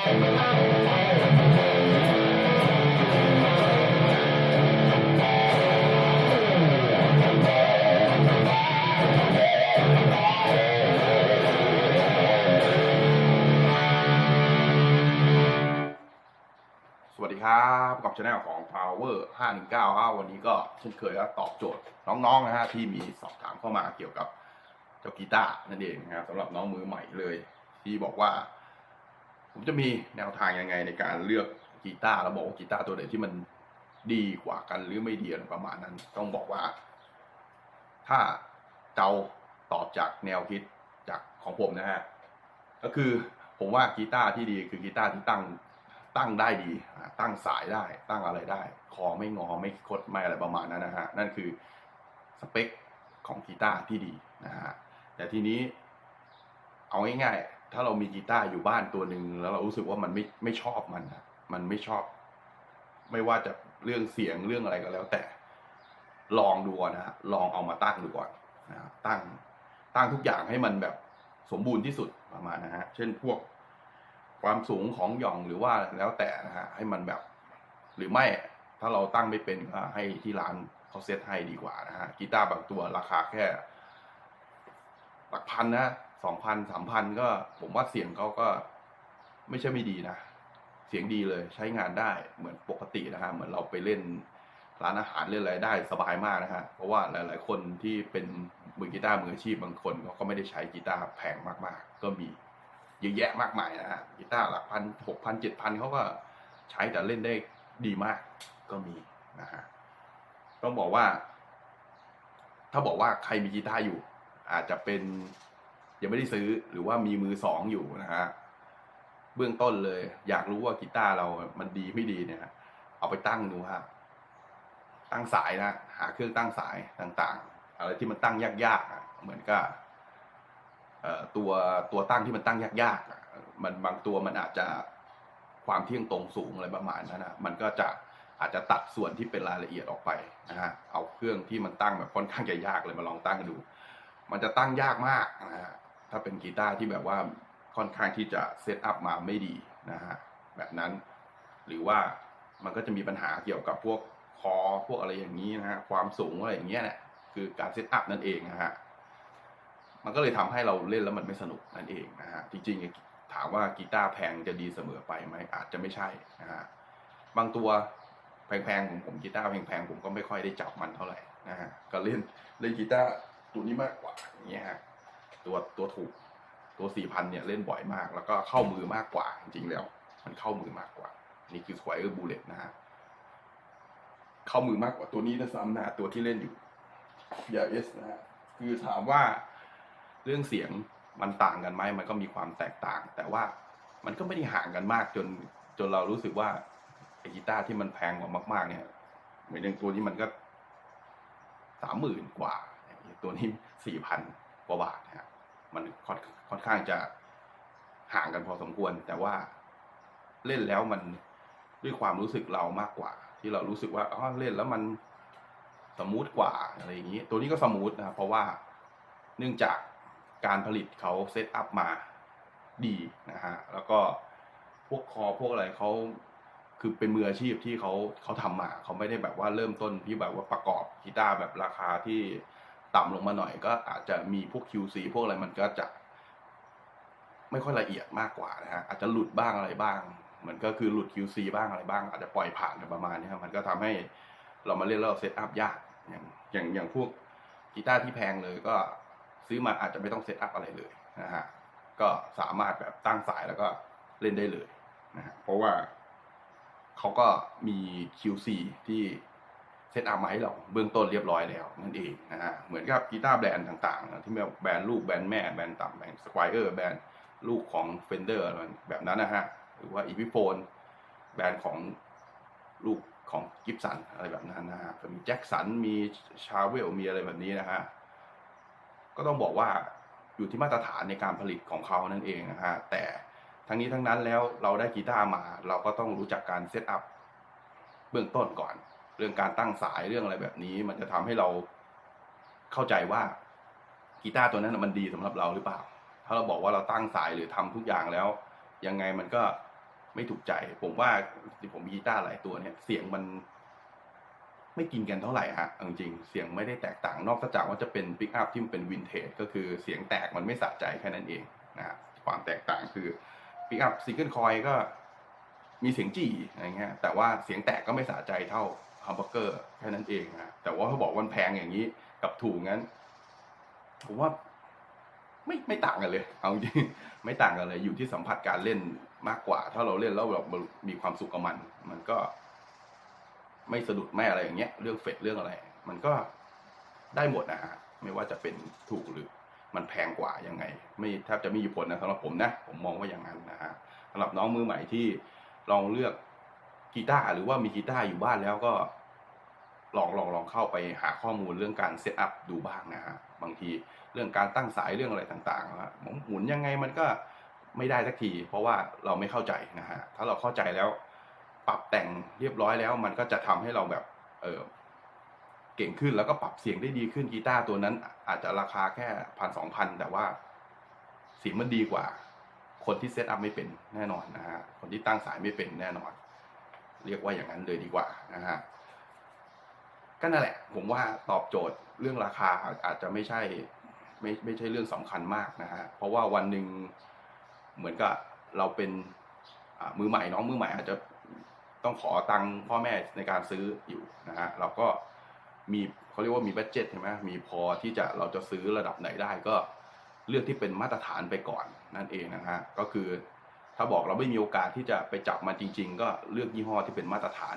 สวัสดีครับกับช anel ของ Power 519ครับวันนี้ก็เช่นเคยก็ตอบโจทย์น้องๆนะฮะที่มีสอบถามเข้ามาเกี่ยวกับเจ้ากีตาร์นั่นเองนะครับสำหรับน้องมือใหม่เลย ที่บอกว่า ผมจะมีแนวทางยังไงในการเลือกกีตาร์แล้วบอกว่ากีตาร์ตัวไหนที่มันดีกว่ากันหรือไม่ดีอะไรประมาณนั้น ต้องบอกว่า ถ้าเจ้าตอบจากแนวคิดจากของผมนะฮะก็คือผมว่ากีตาร์ที่ดีคือกีตาร์ที่ตั้งตั้งได้ดีตั้งสายได้ตั้งอะไรได้ คอไม่งอไม่คดไม่อะไรประมาณนั้นนะฮะนั่นคือสเปคของกีตาร์ที่ดีนะฮะแต่ทีนี้เอาง่ายๆ ถ้าเรามีกีตาร์อยู่บ้านตัวหนึ่งแล้วเรารู้สึกว่ามันไม่ไม่ชอบมันนะมันไม่ชอบ ไม่ว่าจะเรื่องเสียงเรื่องอะไรก็แล้ว แต่ ลองดูก่อนนะฮะลองเอามาตั้งดูก่อนนะฮะตั้งตั้งทุกอย่างให้มันแบบสมบูรณ์ที่สุดประมาณนะฮะ เช่นพวกความสูงของหย่องหรือว่าแล้วแต่นะฮะให้มันแบบ หรือไม่ถ้าเราตั้งไม่เป็นก็ให้ที่ร้านเขาเซตให้ดีกว่านะฮะกีตาร์บางตัวราคาแค่ หลักพันนะ สองพันสามพันก็ผมว่าเสียงเขาก็ไม่ใช่ไม่ดีนะ เสียงดีเลยใช้งานได้เหมือนปกตินะฮะเหมือนเราไปเล่นร้านอาหารเล่นอะไรได้สบายมากนะฮะเพราะว่าหลาย ๆ คนที่เป็นมือกีตาร์มืออาชีพบางคนเขาก็ไม่ได้ใช้กีตาร์แพงมากๆ ก็มีเยอะแยะมากมายนะฮะกีตาร์หลักพันหกพันเจ็ดพันเขาก็ใช้แต่เล่นได้ดีมากก็มีนะฮะต้องบอกว่า ถ้าบอกว่าใครมีกีตาร์อยู่ อาจจะเป็น ยังไม่ได้ซื้อหรือว่ามีมือสองอยู่นะฮะเบื้องต้นเลย อยากรู้ว่ากีตาร์เรามันดีไม่ดีเนี่ยเอาไปตั้งดูฮะตั้งสายนะหาเครื่องตั้งสายต่างๆ อะไรที่มันตั้งยากๆเหมือนกับตัวตัวตั้งที่มันตั้งยากๆมันบางตัวมันอาจจะความเที่ยงตรงสูงอะไรประมาณนั้นนะมันก็จะอาจจะตัดส่วนที่เป็นรายละเอียดออกไปนะฮะเอาเครื่องที่มันตั้งแบบค่อนข้างจะยากเลยมาลองตั้งดู มันจะตั้งยากมากนะฮะ ถ้าเป็นกีตาร์ที่แบบว่าค่อนข้างที่จะเซตอัพมาไม่ดีนะฮะแบบนั้น หรือว่ามันก็จะมีปัญหาเกี่ยวกับพวกคอพวกอะไรอย่างนี้นะฮะความสูงอะไรอย่างเงี้ยเนี่ยคือการเซตอัพนั่นเองนะฮะมันก็เลยทำให้เราเล่นแล้วมันไม่สนุกนั่นเองนะฮะจริงๆถามว่ากีตาร์แพงจะดีเสมอไปไหมอาจจะไม่ใช่นะฮะบางตัวแพงๆผมผมกีตาร์แพงๆผมก็ไม่ค่อยได้จับมันเท่าไหร่นะฮะก็เล่นเล่นกีตาร์ตัวนี้มากกว่าอย่างเงี้ยฮะ ตัวตัวถูกตัวสี่พันเนี่ยเล่นบ่อยมาก แล้วก็เข้ามือมากกว่า จริงๆแล้ว มันเข้ามือมากกว่า นี่คือ Squire Bullet นะฮะเข้ามือมากกว่าตัวนี้นะซ้ำนะตัวที่เล่นอยู่ยาเอสนะฮะคือถามว่าเรื่องเสียงมันต่างกันไหมมันก็มีความแตกต่าง แต่ว่ามันก็ไม่ได้ห่างกันมากจนจนเรารู้สึกว่าไอกีตาร์ที่มันแพงกว่ามาก ๆ เนี่ยเหมือนอย่างตัวนี้มันก็สามหมื่นกว่า ตัวนี้สี่พันกว่าบาทนะฮะ มันค่อนค่อนข้างจะห่างกันพอสมควร แต่ว่าเล่นแล้วมันด้วยความรู้สึกเรามากกว่า ที่เรารู้สึกว่าอ๋อเล่นแล้วมันสมูทกว่าอะไรอย่างนี้ ตัวนี้ก็สมูทนะครับเพราะว่าเนื่องจากการผลิตเขาเซตอัพมาดีนะฮะแล้วก็พวกคอพวกอะไรเขาคือเป็นมืออาชีพที่เขาเขาทำมาเขาไม่ได้แบบว่าเริ่มต้นที่แบบว่าประกอบกีตาร์แบบราคาที่ ต่ำลงมาหน่อยก็อาจจะมีพวก QC พวกอะไรมันก็จะ ไม่ค่อยละเอียดมากกว่านะฮะอาจจะหลุดบ้างอะไรบ้างเหมือนก็คือหลุด QC บ้างอะไรบ้าง อาจจะปล่อยผ่านประมาณนี้ครับมันก็ทำให้เรามาเล่นแล้วเราเซตอัพยากอย่างอย่างอย่างพวกกีตาร์ที่แพงเลยก็ซื้อมาอาจจะไม่ต้องเซตอัพอะไรเลยนะฮะก็สามารถแบบตั้งสายแล้วก็เล่นได้เลยนะฮะเพราะว่าเขาก็มี QC ที่ เซตอัพมาให้เราเบื้องต้นเรียบร้อยแล้วนั่นเองนะฮะเหมือนกับกีตาร์แบรนด์ต่างๆ ที่แบบแบรนด์ลูกแบรนด์แม่แบรนด์ต่ำแบรนด์สควอเออร์แบรนด์ลูกของ Fender อะไรแบบนั้นนะฮะหรือว่าอีพิโฟนแบรนด์ของลูกของกิฟสันอะไรแบบนั้นนะฮะมีแจ็คสันมีชาเวลมีอะไรแบบนี้นะฮะก็ต้องบอกว่าอยู่ที่มาตรฐานในการผลิตของเขานั่นเองนะฮะแต่ทั้งนี้ทั้งนั้นแล้วเราได้กีตาร์มา เราก็ต้องรู้จักการเซตอัพเบื้องต้นก่อน เรื่องการตั้งสายเรื่องอะไรแบบนี้ มันจะทำให้เราเข้าใจว่ากีตาร์ตัวนั้นมันดีสำหรับเราหรือเปล่า ถ้าเราบอกว่าเราตั้งสายหรือทำทุกอย่างแล้ว ยังไงมันก็ไม่ถูกใจ ผมว่าที่ผมมีกีตาร์หลายตัวเนี่ย เสียงมันไม่กินกันเท่าไหร่ฮะจริงเสียงไม่ได้แตกต่างนอกจากว่าจะเป็นปิกอัพที่มันเป็นวินเทจก็คือเสียงแตกมันไม่สะใจแค่นั้นเองนะฮะความแตกต่างคือปิกอัพซิงเกิลคอยก็มีเสียงจี้อะไรเงี้ยแต่ว่าเสียงแตกก็ไม่สะใจเท่า มเบอร์เกอร์แค่นั้นเองนะแต่ว่าเขาบอกวันแพงอย่างนี้กับถูกงั้น ผมว่าไม่ไม่ต่างกันเลย เอาจริงไม่ต่างกันเลย อยู่ที่สัมผัสการเล่นมากกว่า ถ้าเราเล่นแล้วเรามีความสุขกับมัน มันก็ ไม่สะดุดไม่อะไรอย่างเงี้ย เรื่องเฟดเรื่องอะไร มันก็ได้หมดนะฮะไม่ว่าจะเป็นถูกหรือ มันแพงกว่ายังไง ไม่แทบจะไม่มีผลนะสำหรับผมนะผมมองว่าอย่างนั้นนะฮะสำหรับน้องมือใหม่ที่ลองเลือกกีตาร์หรือว่ามีกีตาร์อยู่บ้านแล้วก็ ลองลองลองเข้าไปหาข้อมูลเรื่องการเซตอัพดูบ้างนะฮะบางทีเรื่องการตั้งสายเรื่องอะไรต่างๆนะหมุนยังไงมันก็ไม่ได้สักที เพราะว่าเราไม่เข้าใจนะฮะถ้าเราเข้าใจแล้ว ปรับแต่งเรียบร้อยแล้ว มันก็จะทำให้เราแบบเออเก่งขึ้นแล้วก็ปรับเสียงได้ดีขึ้นกีตาร์ตัวนั้น อาจจะราคาแค่พันสองพันแต่ว่าเสียงมันดีกว่า คนที่เซตอัพไม่เป็นแน่นอนนะฮะคนที่ตั้งสายไม่เป็นแน่นอน เรียกว่าอย่างนั้นเลยดีกว่านะฮะ ก็นั่นแหละ ผมว่าตอบโจทย์เรื่องราคาอาจจะไม่ใช่ไม่ไม่ใช่เรื่องสำคัญมากนะฮะเพราะว่าวันหนึ่งเหมือนกับเราเป็นมือใหม่น้องมือใหม่อาจจะต้องขอตังค์พ่อแม่ในการซื้ออยู่นะฮะเราก็มีเขาเรียกว่ามีบัตเจ็ตใช่ไหมมีพอที่จะเราจะซื้อระดับไหนได้ก็เลือกที่เป็นมาตรฐานไปก่อนนั่นเองนะฮะก็คือถ้าบอกเราไม่มีโอกาสที่จะไปจับมันจริง ๆ ก็เลือกยี่ห้อที่เป็นมาตรฐาน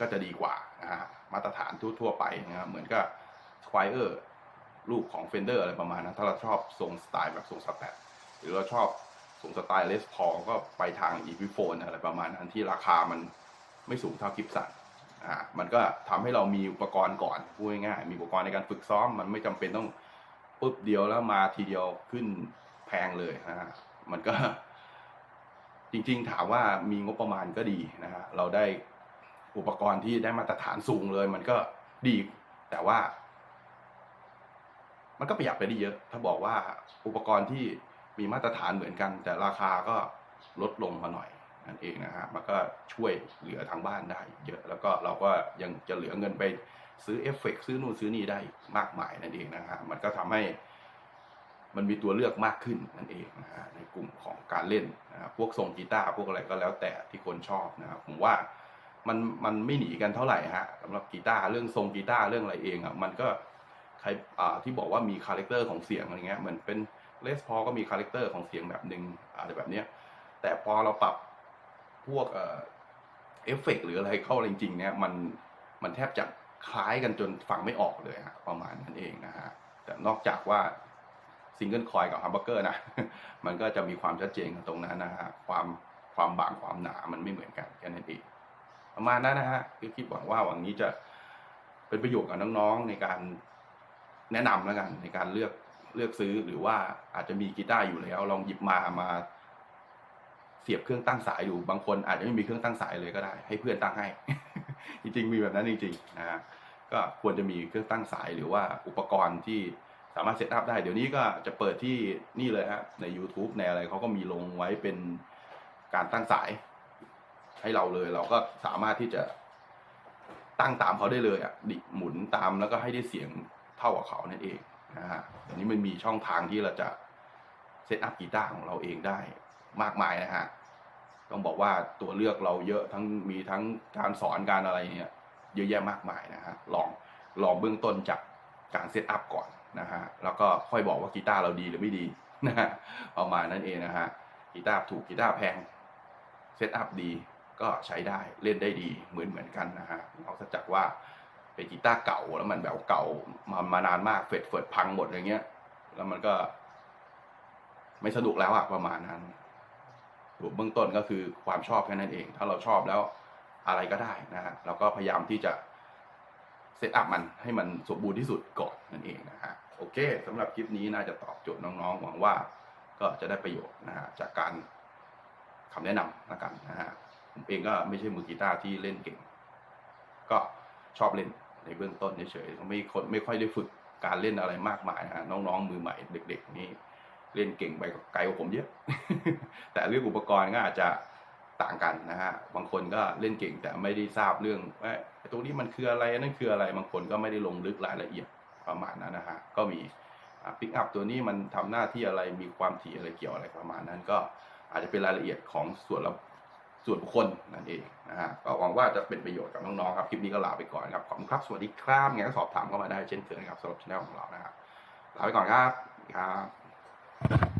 ก็จะดีกว่านะฮะมาตรฐานทั่วๆไปนะครับเหมือนกับ Squire รูปของ Fender อะไรประมาณนั้น ถ้าเราชอบทรงสไตล์แบบทรงสแตทหรือเราชอบทรงสไตล์เลสพอก็ไปทาง e p i p h o n e อะไรประมาณนั้นที่ราคามันไม่สูงเท่ากิฟสันอ่ามันก็ทำให้เรามีอุปกรณ์ก่อนพูดง่ายๆมีอุปกรณ์ในการฝึกซ้อม มันไม่จำเป็นต้องปุ๊บเดียวแล้วมาทีเดียวขึ้นแพงเลยนะฮะมันก็จริงๆถามว่ามีงบประมาณก็ดีนะฮะเราได้ อุปกรณ์ที่ได้มาตรฐานสูงเลย มันก็ดี แต่ว่า มันก็ประหยัดไปได้เยอะ ถ้าบอกว่าอุปกรณ์ที่มีมาตรฐานเหมือนกัน แต่ราคาก็ลดลงมาหน่อยนั่นเองนะฮะมันก็ช่วยเหลือทางบ้านได้ เยอะแล้วก็เราก็ยังจะเหลือเงินไปซื้อเอฟเฟกต์ซื้อนู่นซื้อนี่ได้มากมายนั่นเองนะฮะมันก็ทำให้มันมีตัวเลือกมากขึ้นนั่นเองนะฮะในกลุ่มของการเล่นนะพวกทรงกีตาร์พวกอะไรก็แล้วแต่ที่คนชอบนะครับผมว่า มันมันไม่หนีกันเท่าไหร่ฮะสำหรับกีตาร์เรื่องทรงกีตาร์เรื่องอะไรเองอะมันก็ใครอ่าที่บอกว่ามีคาแรคเตอร์ของเสียงอะไรเงี้ยเหมือนเป็นเลสพอก็มีคาแรคเตอร์ของเสียงแบบหนึ่งอะไรแบบเนี้ยแต่พอเราปรับพวกเอฟเฟกต์หรืออะไรเข้าจริงๆเนี่ยมันมันแทบจะคล้ายกันจนฟังไม่ออกเลยฮะประมาณนั้นเองนะฮะแต่นอกจากว่าซิงเกิลคอยกับฮัมเบอร์เกอร์นะมันก็จะมีความชัดเจนตรงนั้นนะฮะความความบางความหนามันไม่เหมือนกันแค่นั้นเอง ประมาณนั้นนะฮะคือคิดหวังว่าหวังนี้จะเป็นประโยชน์กับน้องๆในการแนะนำแล้วกันในการเลือกเลือกซื้อหรือว่าอาจจะมีกีตาร์อยู่แล้ว ลองหยิบมามา เสียบเครื่องตั้งสายดูบางคนอาจจะไม่มีเครื่องตั้งสายเลยก็ได้ ให้เพื่อนตั้งให้ จริง ๆ มีแบบนั้นจริงๆนะฮะก็ควรจะมีเครื่องตั้งสายหรือว่าอุปกรณ์ที่สามารถเซตอัพได้ เดี๋ยวนี้ก็จะเปิดที่นี่เลยฮะใน YouTube ในอะไรเขาก็มีลงไว้เป็นการตั้งสาย ให้เราเลย เราก็สามารถที่จะตั้งตามเขาได้เลยอะดิหมุนตามแล้วก็ให้ได้เสียงเท่ากับเขานั่นเองนะฮะเดี๋ยวนี้มันมีช่องทางที่เราจะเซตอัพกีตาร์ของเราเองได้มากมายนะฮะต้องบอกว่าตัวเลือกเราเยอะทั้งมีทั้งการสอนการอะไรเนี่ยเยอะแยะมากมายนะฮะลองลองเบื้องต้นจากการเซตอัพก่อนนะฮะแล้วก็ค่อยบอกว่ากีตาร์เราดีหรือไม่ดีนะฮะประมาณนั้นเองนะฮะกีตาร์ถูกกีตาร์แพงเซตอัพดี ก็ใช้ได้เล่นได้ดีเหมือนเหมือนกันนะฮะนอกจากว่าเป็นกีตาร์เก่าแล้วมันแบบเก่ามามานานมากเฟดเฟิดพังหมดอย่างเงี้ย แล้วมันก็ ไม่สนุกแล้วอะประมาณนั้นรูปเบื้องต้นก็คือความชอบแค่นั้นเอง ถ้าเราชอบแล้วอะไรก็ได้นะฮะเราก็พยายามที่จะเซตอัพมันให้มันสมบูรณ์ที่สุดก่อนนั่นเองนะฮะโอเคสำหรับคลิปนี้น่าจะตอบโจทย์น้องๆหวังว่าก็จะได้ประโยชน์นะฮะจากการคำแนะนำละกันนะฮะ ผมเองก็ไม่ใช่มือกีตาร์ที่เล่นเก่ง ก็ชอบเล่นในเบื้องต้นเฉยๆไม่คนไม่ค่อยได้ฝึกการเล่นอะไรมากมายนะฮะน้องๆ มือใหม่เด็ก ๆ นี่เล่นเก่งไปไกลกว่าผมเยอะ แต่เรื่องอุปกรณ์ก็อาจจะต่างกันนะฮะ บางคนก็เล่นเก่งแต่ไม่ได้ทราบเรื่องว่าตรงนี้มันคืออะไรนั่นคืออะไร บางคนก็ไม่ได้ลงลึกรายละเอียดประมาณนั้นนะฮะ ก็มีปิกอัพตัวนี้มันทำหน้าที่อะไร มีความถี่อะไรเกี่ยวอะไรประมาณนั้น ก็อาจจะเป็นรายละเอียดของส่วนละ ส่วนบุคคลนั่นเองนะฮะก็หวังว่าจะเป็นประโยชน์กับน้องๆครับ คลิปนี้ก็ลาไปก่อนครับ ขอบคุณครับ สวัสดีครับงั้นสอบถามเข้ามาได้เช่นเคยครับสำหรับช่องของเรานะครับลาไปก่อนครับครับ